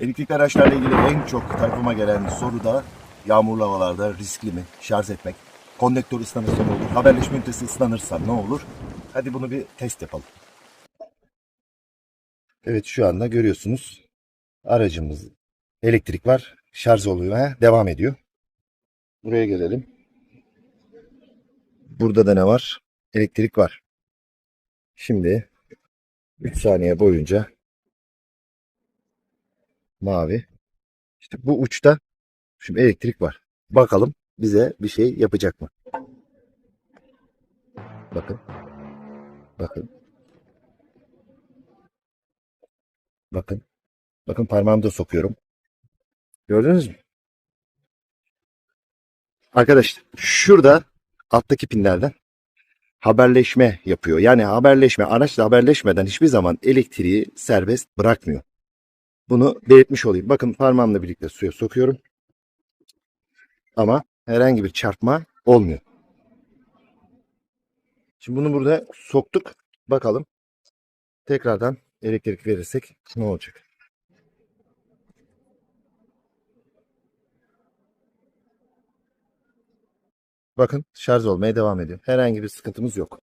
Elektrikli araçlarla ilgili en çok tarafıma gelen soru da yağmurlu havalarda riskli mi şarj etmek? Konnektör ıslanırsa ne olur? Haberleşme ünitesi ıslanırsa ne olur? Hadi bunu bir test yapalım. Evet şu anda görüyorsunuz aracımız elektrik var. Şarj olmaya devam ediyor. Buraya gelelim. Burada da ne var? Elektrik var. Şimdi 3 saniye boyunca mavi. İşte bu uçta şimdi elektrik var. Bakalım bize bir şey yapacak mı? Bakın. Bakın. Bakın. Bakın parmağımı da sokuyorum. Gördünüz mü? Arkadaşlar şurada alttaki pinlerden haberleşme yapıyor. Yani haberleşme araçla haberleşmeden hiçbir zaman elektriği serbest bırakmıyor. Bunu belirtmiş olayım. Bakın parmağımla birlikte suya sokuyorum. Ama herhangi bir çarpma olmuyor. Şimdi bunu burada soktuk. Bakalım. Tekrardan elektrik verirsek ne olacak? Bakın şarj olmaya devam ediyor. Herhangi bir sıkıntımız yok.